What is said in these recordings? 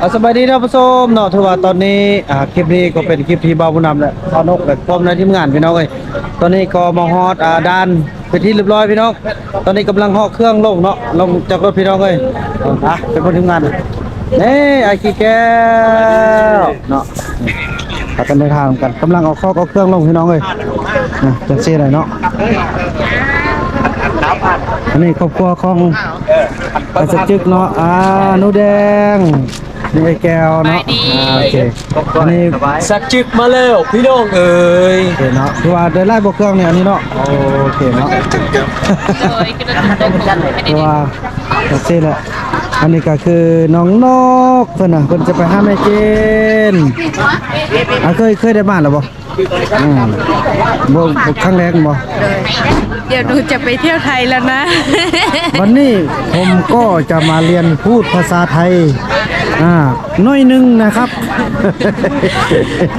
อ่าสบายดีท่านผู้ชมเนาะถือว่าตอนนี้อ่าคลิปนี้ก็เป็นคลิปที่บ่าวผู้นำและสานกและพร้อมในทีมงานพี่น้องเอ้ยตอนนี้ก็มาฮอดอ่าด้านเป็นที่เรียบร้อยพี่น้องตอนนี้กำลังฮอเครื่องลงเนาะลงจากรถพี่น้องเอ้ยอะเป็นคนทีมงานนี่ไอ้ขี้แก้วเนาะเราจะเดินทางกันกำลังเอาข้อเอาเครื่องลงพี่น้องเอ้ยนะจังซี่เลยเนาะอันนี้ครอบครัวของไปสจึกเนาะอ่าหนูแดง นี่ไอ้แก้วเนาะอ่าโอเคอันนี้สักจึกมาแล้วพี่น้องเอ้ยโอเคเนาะคือว่าได้ไล่บวกเครื่องเนี่ยอันนี้เนาะโอเคเนาะคือว่าโอเคแหละอันนี้ก็คือน้องนกเพิ่นน่ะเพิ่นจะไปหาแม่เจนอะเคยเคยได้บ้านแล้วบ่อืมบ่บ่ครั้งแรกบ่ เดี๋ยวหนูจะไปเที่ยวไทยแล้วนะ วันนี้ผมก็จะมาเรียนพูดภาษาไทย อ่าหน้อยหนึงนะครับ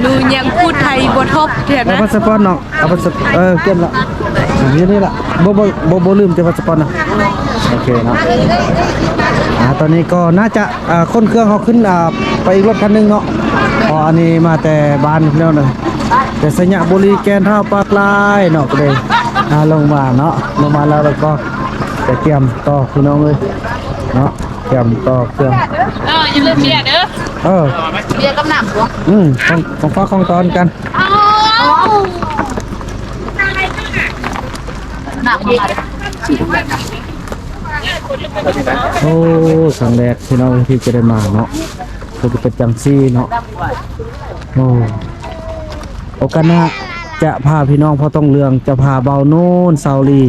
หนูยังพูดไทยบทบเถอะเอานะพาสปอร์ตเนาะเอาพาสปอร์ตเออเก็บละอะอยู่นี่ละบ่บ่บ่บ่ลืมแต่พาสปอร์ตนะโอเคเนาะอ่าตอนนี้ก็น่าจะอ่าคนเครื่องเขาขึ้นอ่าไปอีกรถคันหนึงเนาะเพออันนี้มาแต่บ้านแล้วเนาะแต่สัญญาบุรีแกนท่าปากลายเนาะก็เลยอ่าลงมาเนาะลงมาแล้วแล้วก็จะเตรียมต่อพี่น้องเลยเนาะเตรียมต่อเครื่องเอออย่าลืมเบียร์เด้อเออ เบียร์กับหนักวะอืมของของฟ้าของตอนกันหนักมากโอ้สังแรกที่น้องที่จะได้มาเนาะก็จะเป็นจังซี่เนาะโอ้โอกาสหน้าจะพาพี่น้องพอต้องเรืองจะพาเบาโน่นซาวลี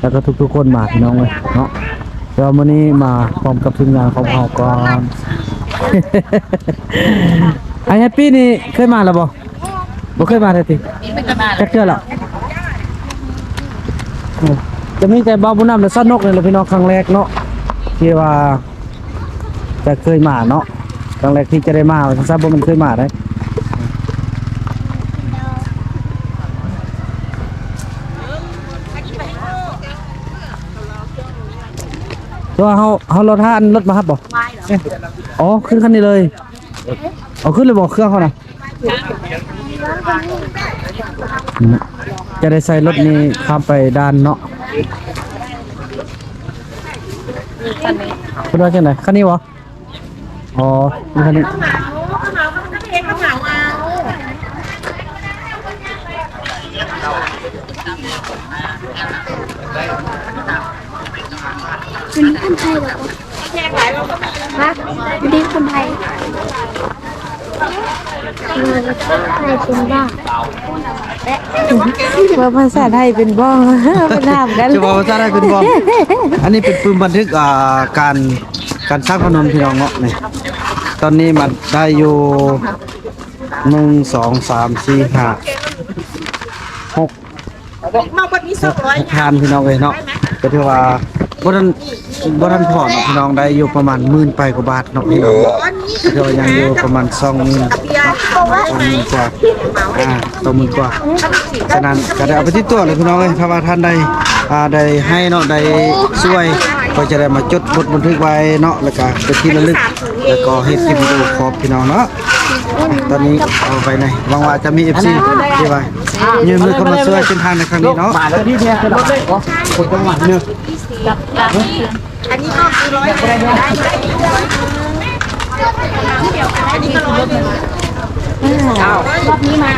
แล้วก็ทุกๆคนมาพี่น้องเลยเนาะ เราวันนี้มาพร้อมกับทีมงานของเราก่อน ไอแฮปปี้นี่เคยมาแล้วบ่บ่เคยมาเลยติเป็นกันมาจักเทื่อแล้วอืมจะมีแต่บ้าบุญนำและซ่อนนกเลยแหละพี่น้องครั้งแรกเนาะที่ว่าจะเคยมาเนาะครั้งแรกที่จะได้มาทราบว่มันเคยมาได้ ตัวเขาเขารถท่านรถมาครับบ่เอ๊ะอ๋อขึ้นคันนี้เลยเอาขึ้นเลยบอกเครื่องเขานะจะได้ใส่รถนี้ข้ามไปด้านเนาะคุณว่าจังไหนคันนี้วะอ๋อนี่ คันนี้ฮะวันนี้คนไทยเงินไทยเป็นบ้าว่าภาษาไทยเป็นบ้องเป็นถามกันจะบอกว่าจะได้เป็นบอมอันนี้เป็นปืนบันทึกอ่าการการสร้างถนนพี่น้องเนาะนี่ตอนนี้มันได้อยู่หนึ่งสองสามสี่ห้าหกหกทานพี่น้องเลยเนาะก็ถือว่า บ่ทันบ่ทันพอเนาะพี่น้องได้อยู่ประมาณหมื่นไปกว่าบาทเนาะพี่น้องเดี๋ยวยังอยู่ประมาณสองหมื่นสองหมื่นกว่าอ่าสองหมื่นกว่าฉะนั้นก็ได้เอาไปที่ตัวเลยพี่น้องเอ้ยถ้าว่าท่านใดอ่าได้ให้เนาะได้ช่วยก็จะได้มาจดบทบันทึกไว้เนาะแล้วก็เป็นที่ระลึก แล้วก็เฮ็ดคลิปวิดีโอขอบพี่น้องเนาะตอนนี้เอาไปในหวังว่าจะมี FC ที่ว่ายืมมือเข้ามาช่วยเส้นทางในครั้งนี้เนาะมาแล้วที่แท้คือรถเลยคนจังหวัดนึ อันนี้ก็คือร้อยได้ได้อันนี้ก็ร้อยเอารอบนี้มา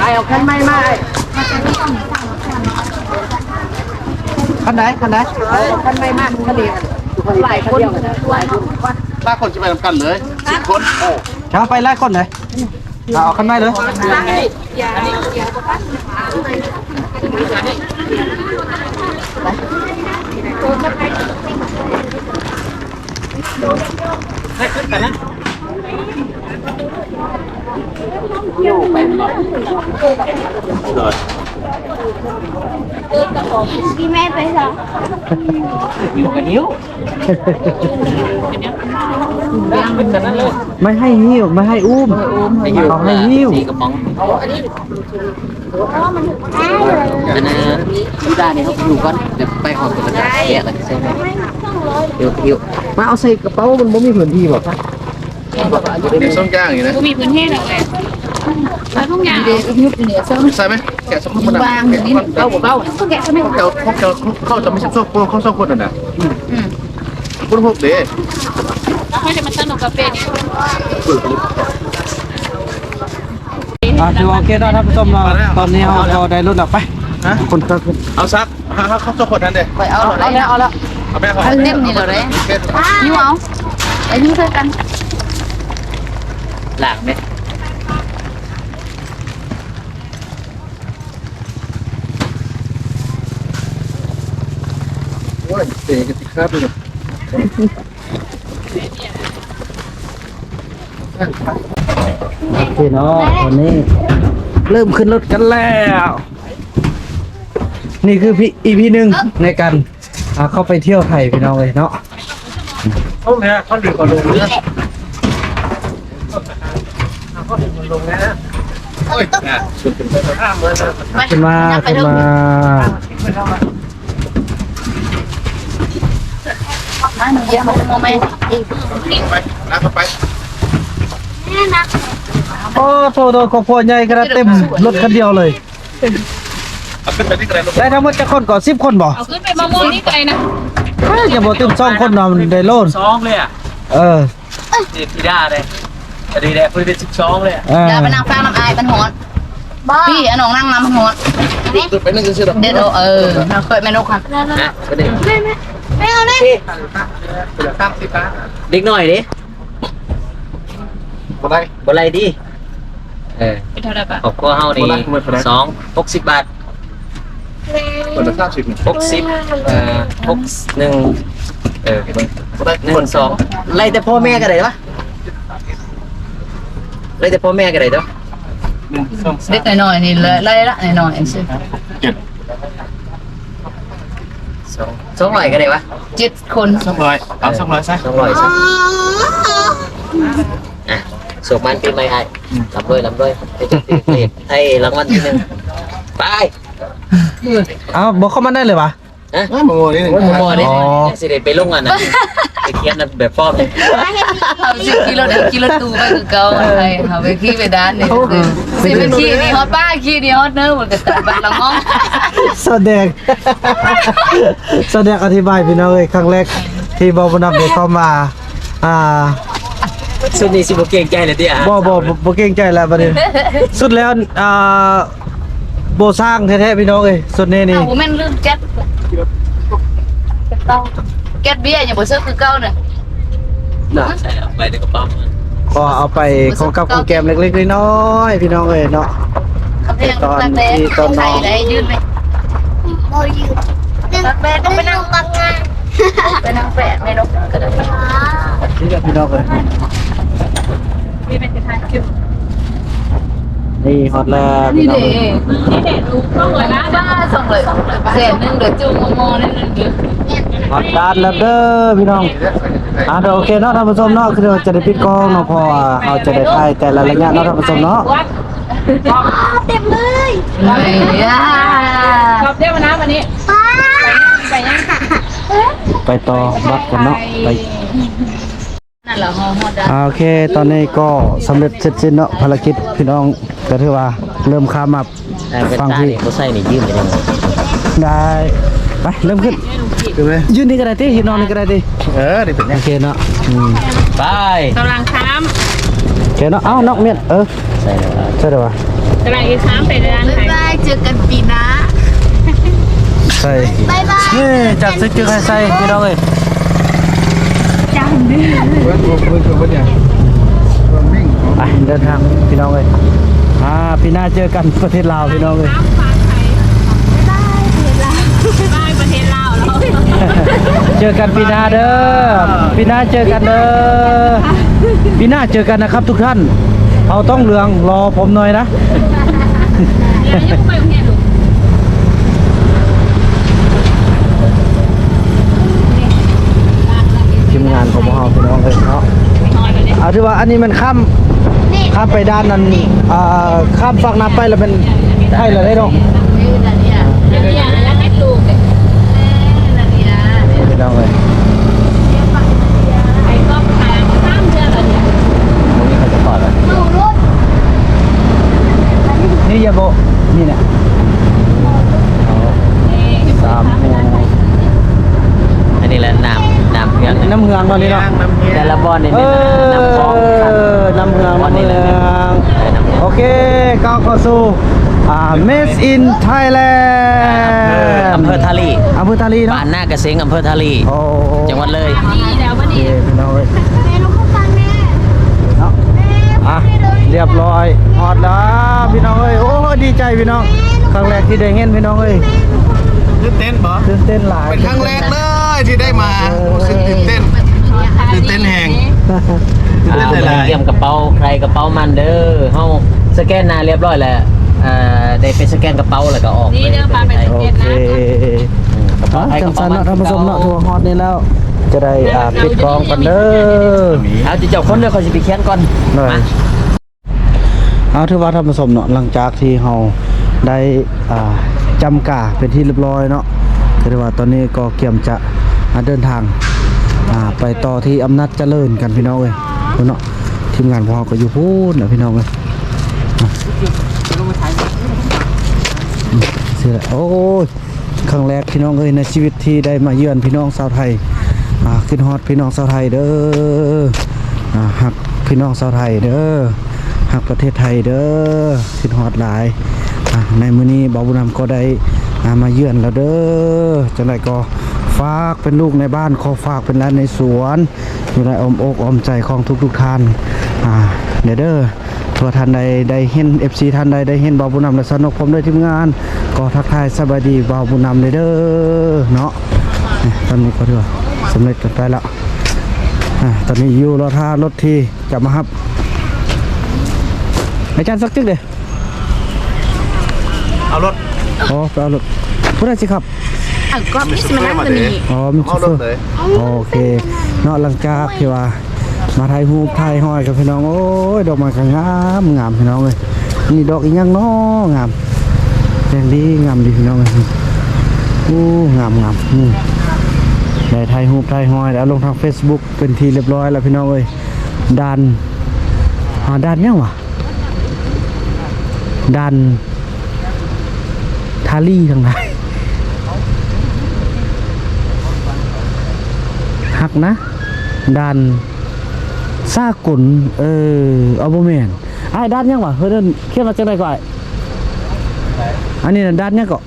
ไอเอาคันไม่มาคันไหนคันไหนคันไม่มาคันเดียวหลายคนหลายคนลาคนจะไปทำกันเลยสิบคนช้าไปไล่คนไหนเอาคันไม่เลย พี่แม่ไปเหรออยู่กันนิ้วยังเป็นกันนั่นเลยไม่ให้หิ้วไม่ให้อุ้มเขาให้หิ้ว อันนั้นที่ด้เนี่ยเขาอยู่กันเดี๋ยวไปหอมกันแยกกันใช่ไหมเดี๋ยวเดี๋ยวมาเอาใส่กระเป๋ามันบ่มีพื้นที่บ่มีส้มย่างอย่างนี้นะมีพื้นที่แล้วแหละแล้วทุกอย่างใส่ไหมแกะส้มมันบางอย่างนี้เบาเบาเขาแกะใช่ไหมเขาเขาเขาจะไม่ใช่ส้มเขาส้มคนน่ะนะพวกพวกเด้แล้วเขาจะมาสนุกกับเป็ด อะถือว่าโอเคเนาะท่านผู้ชมเนาะตอนนี้เราก็ได้รุ่นออกไปฮะคนก็เอาซักเขาเขาส้มคนนั้นเด้ไปเอาเอาแล้วเอาแล้วเอาแม่เขาเต็มนี่เลยยูเอาไปยูด้วยกันหลังเนี่ยโอ้ยเตะกันสิครับเลยโอเคเนาะตอนนี้ เริ่มขึ้นรถกันแล้ว นี่คือพี่อีพีหนึ่งในการอ่าเข้าไปเที่ยวไทยพี่น้องเลยเนาะเขาเนี่ยเขาดึกกว่าลงเนี่ยโอ้ยสุดเป็นไปห้ามเลยนะขึ้นมาขึ้นมามาหนูเยี่ยมมาโมเมนต์ไปลากเข้าไปนี่นะ โอ้โทษโทษครอบครัวใหญ่กระเต็มรถคันเดียวเลย เอาขึ้นไปที่กระไรลงได้ทั้งหมดจะคนก่อนสิบคนบ่เอาขึ้นไปมะม่วงนี่ไกลนะเอ้ยอย่าบอกตึมสองคนเนาะมันได้โลนสองเลยอะเออเจ็บพี่ด้าเลยอดีแดกคุยเป็นสิบสองเลยอะเอออย่าไปนั่งฟังน้ำอายมันหอนพี่อันน้องนั่งน้ำมันหอนขึ้นไปนั่งซื้อดอกเดี๋ยวเออเราเคยแม่นกครับนะประเด็นไม่เอาเลยสามสิบป้าเด็กหน่อยดิ บ่ได้บ่ไรดิเออไปเท่าไหร่ปะขอบครัวเฮานี่สองหกสิบบาทบ่ได้สามสิบหกสิบเอ่อหกหนึ่งเออบ่ได้หนึ่งสองไล่แต่พ่อแม่กันเลยปะไล่แต่พ่อแม่กันเลยเด้อหนึ่งสองสามเด็กหน่อยๆนี่เลยไล่ละหน่อยๆสิเจ็ดสองสองร้อยกันเลยวะเจ็ดคนสองร้อยเอาสองร้อยซะสองร้อยซะ อะสุกมันปีใหม่ไอ้ลำด้วยลำด้วยให้จุดตีเศษให้รางวัลที่หนึ่งไปเอ้าบอกเข้ามาได้เลยวะนะโอ้ยโมโมนี่หนึ่งโอ้โหโมนี่อ๋อสิได้ไปลงอะนะไปเคียนนะแบบฟอมเลยเอาสิกิโลเดียวกิโลตูไปคือเก่าอะไรเอาไปขี้ไปด้านนี่สิไปขี้นี่ฮอตป้าขี้นี่ฮอตเนอร์หมดกับตาบัดละงองแสดงแสดงอธิบายพี่น้องเลยครั้งแรกที่บอบนับเด็กเข้ามาอ่า สุดนี้สิบเก่งใจเลยที่อะบอบอบบ่เก่งใจแล้วบัดนี้สุดแล้วอ่าโบสร้างแท้ๆพี่น้องเอ้ยสุดนี้นี่เอาแม่นลืมแก๊สแก๊สเบี้ยอย่าบ่ซื้อคือเก่าเนี่ยน่าใช่เอาไปในกระเป๋าก็เอาไปของกับของแกมเล็กๆน้อยๆพี่น้องเอ้ยเนาะคำเรียกตักแดงใส่ได้ยืนไปโบยูตักแบต้องไปนั่งตักงานไปนั่งแฝดไม่นกก็ได้นี่แหละพี่น้องเอ้ย มีเป็นจะทานคิวนี่ฮอตแล้วพี่นี่น้องเด้เอ้ยนี่เด็ดรู้ต้องเลยนะบ้าส่งเลยแสนนึงเดี๋ยวจูงมอนั่นนึงเดี๋ยวฮอตดัดแล้วเด้อพี่น้องอ่าเดี๋ยวโอเคเนาะท่านผู้ชมเนาะคือเดี๋ยวจะได้ปิดกล้องเนาะเพอเราจะได้ถ่ายแต่ละระยะเนาะท่านผู้ชมเนาะเต็มเลยย่าขอบเดี๋ยวมานะวันนี้ป้าไปยังไปต่อวัดกันเนาะไป โอเคตอนนี้ก็สำเร็จเสร็จสิ้นเนาะภารกิจพี่น้องก็ถือว่าเริ่มข้ามมาแต่เป็นฟังตาพี่เนี่ยเขาใส่นี่ยืมไปยังไงได้ไปเริ่มขึ้นคือไหมยืนนี่ก็ได้ติยืนนอนนี่ก็ได้ติเออนี่เป็นโอเคเนาะอืมไปกำลังซ้โอเคเนาะเอ้านอกเมียนเออใส่แล้วใช่เด้อวะำกำลังอีซ้ำไปร้านบ๊ายขายบายเจอกันปีหน้าใส่บายบายนี่จัดซึกจึกให้ใส่พี่น้องเอ้ย เว้นเว้นเว้นเว้นอย่างเว้นวิ่งไปเดินทางพี่น้องเอ้ยอ่าพี่หน้าเจอกันประเทศลาวพี่น้องเอ้ยซ้ำฝากไทยบ้านประเทศลาวเราเจอกันปีหน้าเด้อปีหน้าเจอกันเด้อปีหน้าเจอกันนะครับทุกท่าน เอาต้องเหลืองรอผมหน่อยนะานของเราพี่น้องเลยเนาะเอาที่ว่าอันนี้มันข้ามข้ามไปด้านนั้นอ่าข้ามฝั่งน้ำไปแล้วเป็นไทยเลยได้เนาะพี่น้องเลยนี่อย่าบอก หรอเนี่ยมานี่เนาะแต่ละบอลนี่เอแม่นน้ำคลองอน้ำเมืองบอลน้ำนี่เมืเลยองน้ำเมืองโอเคก้าวเข้าสู่อ่า Miss in Thailand อำเภอทาลีอำเภอทาลีเนาะบ้านหน้ากระเซ็งอำเภอทาลีโอ้จังหวัดเลยนี่แล้ววันโอเคนี้พี่น้องเอ้ยแม่ลูกฟังแม่เนาะอะเรียบร้อยฮอดแล้วพี่น้องเอ้ยโอ้ดีใจพี่น้องครั้งแรกที่ได้เห็นพี่น้องเอ้ยตื่นเต้นบ่ตื่นเต้นหลายเป็นครั้งแรกเลยที่ได้มารู้สึกตื่นเต้นตื่ นเต้นแหงอ่าเล่นหลายๆเตรียมกระเป๋าใครกระเป๋ามันเด้อเฮาสแกนหน้าเรียบร้อยแล้วอ่าได้ไปสแกนกระเป๋าแล้วก็ออกนี่เดินพาไปโอเก็ตเคนะอืมกระเป๋าอะใครกจัระงเป๋าสันมันเนาะท่านผู้ชมเนาะทัวร์ฮอดนี่แล้วจะได้อ่าปิดกล้องกันเด้อเอาจะเจ้าคนเด้อเขาสิไปเขียนก่อนหน่อยมาเอาถือว่าท่านผู้ชมเนาะหลังจากที่เราได้อ่าจำกาเป็นที่เรียบร้อยเนาะก็ถือว่าตอนนี้ก็เกียมจะอ่าเดินทาง อ่าไปต่อที่อำนาจเจริญกันพี่น้องเอ้ยพุ่นเนาะทีมงานพวกเราก็อยู่พูดนะพี่น้องเอ้ยเสียแล้วโอ้ยครั้งแรกพี่น้องเอ้ยในชีวิตที่ได้มาเยือนพี่น้องชาวไทยอ่าขึ้นฮอดพี่น้องชาวไทยเด้ออ่าหักพี่น้องชาวไทยเด้อหักประเทศไทยเด้อคิดฮอดหลายอะในมื้อนี้บ่าวบุญนำก็ได้อ่ามาเยือนแล้วเด้อจังไดก็ ฝากเป็นลูกในบ้านขอฝากเป็นหลานในสวน อยู่ในอ้อมอกอ้อมใจของทุกๆท่านอ่าเดี๋ยวเด้อทั่วท่านใดได้เห็น FC ท่านใดได้เห็นบ่าวบุญนำและสนุกผมด้วยทีมงาน ก็ทักทายสบายดีบ่าวบุญนำเลยเด้อเนาะนี่ตอนนี้ก็ถือว่าสำเร็จกันไปแล้วอ่าตอนนี้อยู่รอท่ารถที่จะมารับอาจารย์สักจึกเดียเอารถอ๋อไปเอารถพูดได้สิครับ อะก็ม่ใช่มานั่งตัวนี้อ๋อมีเอาชูรเฟอร์โอเคเนาะหลังจากที่ว่า มาถ่ายรูปถ่ายห้อยกับพี่น้อง โอ้ยดอกไม้ก็งามงามพี่น้องเลยนี่ดอกอีกอยังน้องามแดงดีงามดีพี่น้องเลยโอ้งามงามอืมได้ถ่ายรูปถ่ายห้อยแล้วลงทาง Facebook เป็นทีเรียบร้อยแล้วพี่น้องเอ้ยดันอ่าดันยังวะดันทารี่ทางไหน หักนะดันซากุนเออเอาบ่แม่นไอ้ายด้านยังวะเฮ้ยเดินเขียนมาจังไดก่อนอ้ายอันนี้น่ะด้านยังก็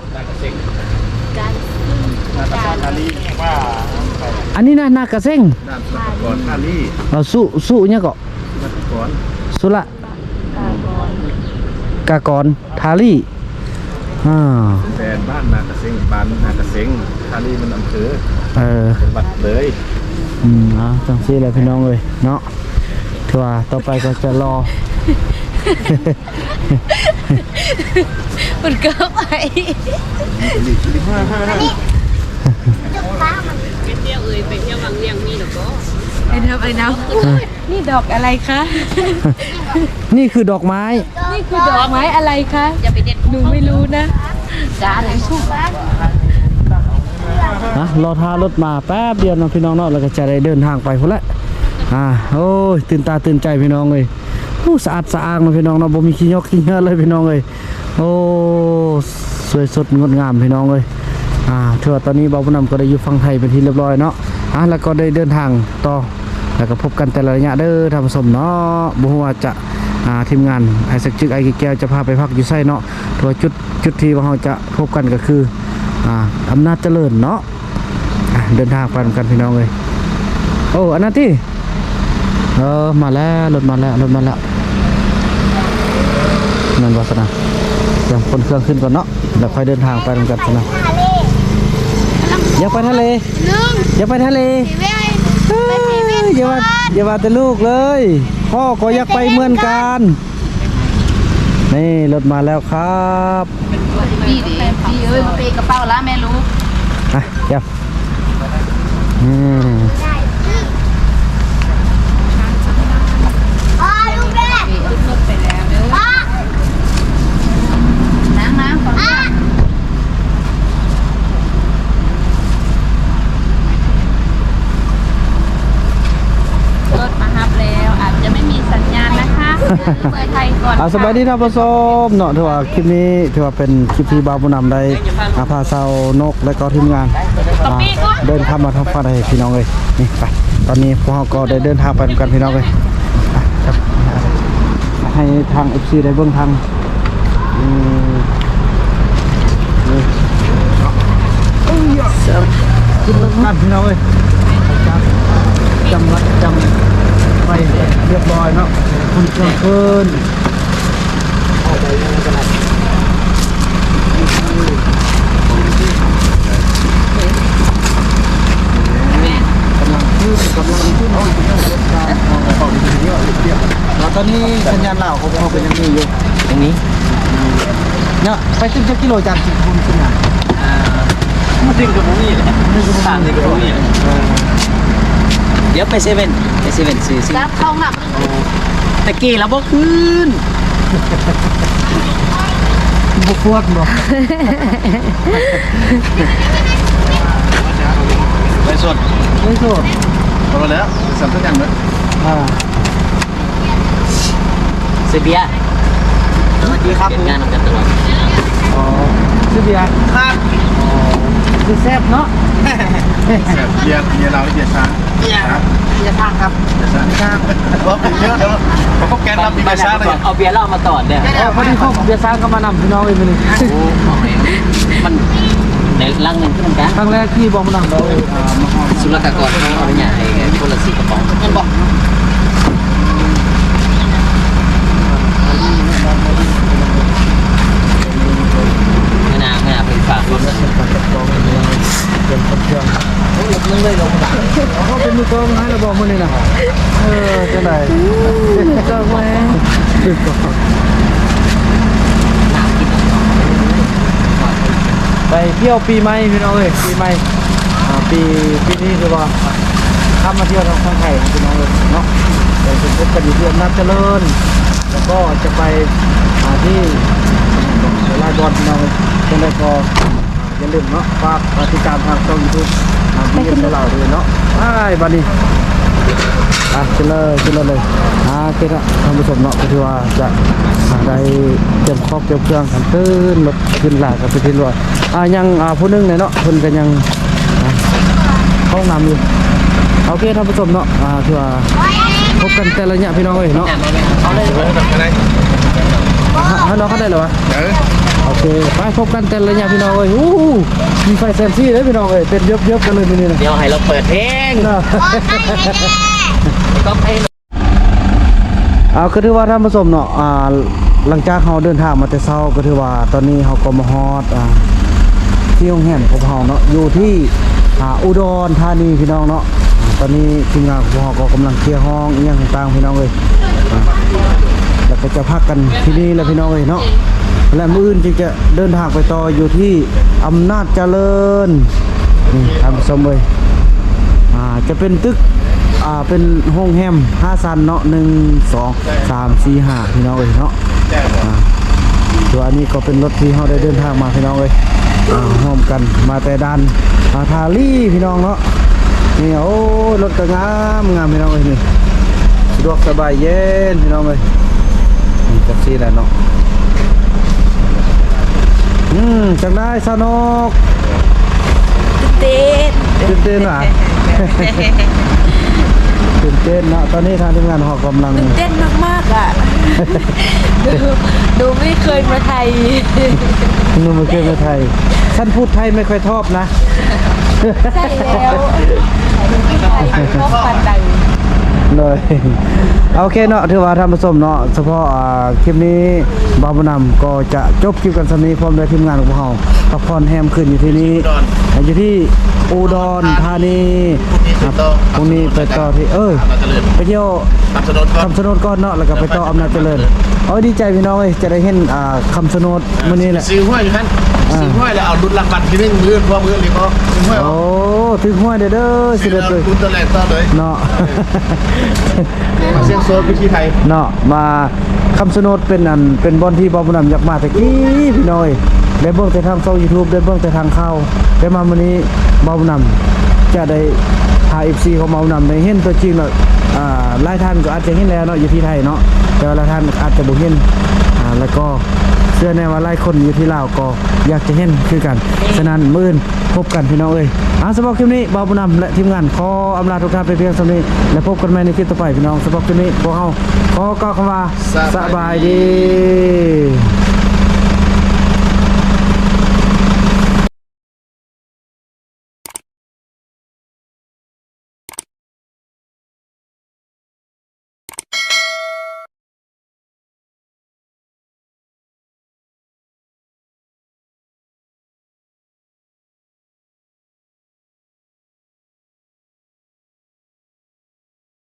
อันนี้นะนากระเซ็งด้านสกก่อนท่าลี่เราสู้สู้ยังก็ก่อนสุละกากรทารี่อ่าแฟนบ้านนากระเซ็งบ้านนากระเซ็งท่าลี่มันอำเภอเออจังหวัดเลย อืมอะจังซี่แหละพี่น้องเลยเนาะถือว่าต่อไปก็จะรอ มันก็ไปไอ้น้ำไอ้น้ำนี่ดอกอะไรคะ นี่คือดอกไม้ นี่คือดอกไม้อะไรคะ อย่าไปเด็ดหนูไม่รู้นะจ้าไหนสู้นะ รอท่ารถมาแป๊บเดียวเนาะพี่น้องเนาะแล้วก็จะได้เดินทางไปพุ่นละอ่าโอ้ยตื่นตาตื่นใจพี่น้องเลยโอ้สะอาดสะอ้างนาะพี่น้องเนาะบ่มีขี้ยอกขี้เงือเลยพี่น้องเลยโอ้สวยสดงดงามพี่น้องเลยอ่าเถือว่าตอนนี้บ่าวผู้นำก็ได้อยู่ฝั่งไทยเป็นที่เรียบร้อยเนาะอะแล้วก็ได้เดินทางต่อแล้วก็พบกันแต่ละระยะเด้อท่านผู้ชมเนาะบ่ฮู้ว่าจะอ่าทีมงานไอ้สักจึกไอ้แก้วจะพาไปพักอยู่ไสเนาะตัวจุดจุดที่ว่าเราจะพบกันก็คืออ่าอำนาจเจริญเนาะ เดินทางไปเหมือนกันพี่น้องเลยโอ้อันนั้นที่เออมาแล้วรถมาแล้วรถมาแล้วนั่นวาสนาเดี๋ยวคนเครื่องขึ้นก่อนเนาะเดี๋ยวค่อยเดินทางไปเหมือนกันสนะอยากไปทะเลลุงอยากไปทะเลพี่เว้ยเอ้ยอย่าว่าอย่าว่าแต่ลูกเลย พ่อก็อยากไปเหมือนกันนี่รถมาแล้วครับพี่ดิพี่เอ้ยมาเปกระเป๋าละแม่รู้อะเดี๋ยว อืม อ๋อลุงแม่อ๋อ น้ำน้ำขออนุญาต รถมาฮับแล้วอาจจะไม่มีสัญญาณนะคะ เมืองไทยก่อนอ่าสบายดีท่านผู้ชมเนาะถือว่าคลิปนี้ถือว่าเป็นคลิปที่บาวบุญนำได้อาพาสาวนกและก็ทีมงานอ่าเดินทางมาทางฝั่งไทยพี่น้องเลยนี่ไปตอนนี้พวกเราก็ได้เดินทางไปด้วยกันพี่น้องเลยอะครับให้ทาง FC ได้เบิ่งทางอืมนี่ขึ้นรถกันพี่น้องเลยจำวัดจำไปเรียบร้อยเนาะ คุณเครื่องขึ้นตอนนี้สัญญาณเหล่าของเขาเป็นยังมีอยู่ตรงนี้เนี่ยไปขึ้นจะกิโลจากสิบคุณขึ้นมามาถึงกับนี่แหละทางถึงกับนี่เดี๋ยวไปเซเว่นไปเซเว่นซื้อสิรับเข้าหนัก ตะกี้แล้วบ่คืนบุกพวดบ่ไปสดไม่สุดพอแล้วสั่งทุกอย่างเลยอ่าซื้อเบียร์สวัสดีครับงานกันตลอด อ๋อชื่อเบียร์ครับอ๋อคือแซ่บเนาะแซ่บเบียร์เบียร์เราเบียร์ช้างเบียร์เบียร์ทางครับเบียร์ช้างช้างเพราะเป็นเยอะเดี๋ยวเขาก็แกนรับเบียร์ช้างเลยเอาเบียร์เหล้ามาต่อเด้อเออพอดีพวกเบียร์ซางก็มานำพี่น้องเลยมื้อนี้มันในลังหนึงขึ้นกันครั้งแรกที่บอกมานำเราอ่ามาฮอดสุรกากรเขาเอาเนี่ยให้คนละสี่กระป๋องกันบอกไม่น่าไม่น่าเป็นฝากรถนะ เป็นคนเครื่องโอ้ยมึงเลยลงมา เขาเป็นมือกลองให้เราบอกมื้อนี้นะเออจังได๋ก็มาไปเที่ยวปีใหม่พี่น้องเอ้ยปีใหม่อ่าปีปีนี้คือว่าข้ามมาเที่ยวทางทางไทยพี่น้องเอ้ยเนาะเดี๋ยวจะพบกันอยู่ที่อำนาจเจริญ แล้วก็จะไปหาที่ลายบอลพี่น้องเอ้ยจังไดก็อย่าลืมเนาะฝากติดตามทางช่องยูทูบ มีเงินเราด้วยเนาะไอ้บัดนี้อะขึ้นเลยขึ้นเลยเลยอ่าขึ้นละท่านผู้ชมเนาะก็ถือว่าจะได้เตรียมครอบเตรียมเครื่องกันตื้นรถขึ้นหลากกันไปที่รวยอ่ายังอ่าผู้หนึงเนี่ยเนาะเพิ่นก็ยังเข้าน้ำอยู่โอเคท่านผู้ชมเนาะอ่าถือว่าพบกันแต่ละเนี่ยพี่น้องเอ้ยเนาะเอาเลยแบบอะไรให้น้องเขาได้เหรอวะเออ โอเคไปพบกันแต่ละเนี่ยพี่น้องเอ้ยอู้หูมีไฟแซมซี่เลยพี่น้องเอ้ยเป็นเยอะๆกันเลยมื้อนี้นะเดี๋ยวให้เราเปิดเพลงเนาะก็เพลงเอาก็ถือว่าท่านผู้ชมเนาะอ่าหลังจากเราเดินทางมาแต่เช้าก็ถือว่าตอนนี้เราก็มาฮอดอ่าที่โรงแรมของเราเนาะอยู่ที่อ่าอุดรธานีพี่น้องเนาะอ่าตอนนี้ทีมงานของเราก็กำลังเคลียร์ห้องอีหยังต่างๆพี่น้องเอ้ยอ่าแล้วก็จะพักกันที่นี่แหละพี่น้องเอ้ยเนาะ และมืออื่นจึงจะเดินทางไปต่ออยู่ที่อำนาจเจริญนี่ท่านผู้ชมเอ้ยอ่าจะเป็นตึกอ่าเป็นห้องแฮมห้าซันเนาะหนึ่งสองสามสี่ห้าพี่น้องเอ้ยเนาะอ่าตัวอันนี้ก็เป็นรถที่เราได้เดินทางมาพี่น้องเอ้ยอ่าร่วมกันมาแต่ดันอาทาลี่พี่น้องเนาะนี่โอ้รถก็งามงามพี่น้องเอ้ยนี่สะดวกสบายเย็นพี่น้องเอ้ยนี่จักซี่แหละเนาะ อืมจังได้สนุกเต้นตื่นเต้นอะตื่นเต้นเนาะตอนนี้ทางทีมงานเรากำลังเต้นมากๆอะดูดูไม่เคยมาไทยนุ่มเกมไทยฉันพูดไทยไม่ค่อยชอบนะใช่แล้วไทยชอบปันดัง เลยโอเคเนาะถือว่าท่านผู้ชมเนาะเฉพาะอ่าคลิปนี้บาวบุญนำก็จะจบคลิปกันสำนี้พร้อมด้วยทีมงานของเราพักผ่อนแฮมขึ้นอยู่ที่นี้อยู่ที่อุดรธานีครับพรุ่งนี้ไปต่อที่เอ้ยเราจะเลื่อนไปเที่ยวตามถนนก่อนคำชะโนดก่อนเนาะแล้วก็ไปต่ออำนาจเจริญโอ้ยดีใจพี่น้องเอ้ยจะได้เห็นอ่าคำชะโนดมื้อนี้แหละซื้อห้วยอยู่ท่าน ซื้อห้วยแล้วเอารุ่นรางวัลที่หนึ่งมือพอมือหรือพอซื้อห้วยโอ้ถึงห้วยเด้อเด้อสิซื้อเด้อแล้วเด้อรุ่นตะแหลกต่อเลยเนาะมาเสียงโซนพิธีไทยเนาะมาคำชะโนดเป็นอันเป็นบอนที่บ่าวบุญนำอยากมาแต่กี้พี่น้อยได้เบิ่งแต่ทางช่อง YouTube ได้เบิ่งแต่ทางเข้าได้มามื้อนี้บ่าวบุญนำจะได้พา FC ของบ่าวบุญนำได้เห็นตัวจริงแล้วอ่าหลายท่านก็อาจจะเห็นแล้วเนาะอยู่ที่ไทยเนาะแต่ว่าละท่านอาจจะบ่เห็นอ่าแล้วก็เชื่อแน่ว่าไลายคนอยู่ที่ลาวก็อยากจะเห็นคือกัน ฉะนั้นมื่นพบกันพี่น้องเอ้ยอ่าสำหรับคลิปนี้บ่าวบุญนำและทีมงานขออำลาทุกท่านไปเพียงเท่านี้ และพบกันใหม่ในคลิปต่อไปพี่น้องสำหรับคลิปนี้พวกเฮาขอกล่าวคำว่าสบายดี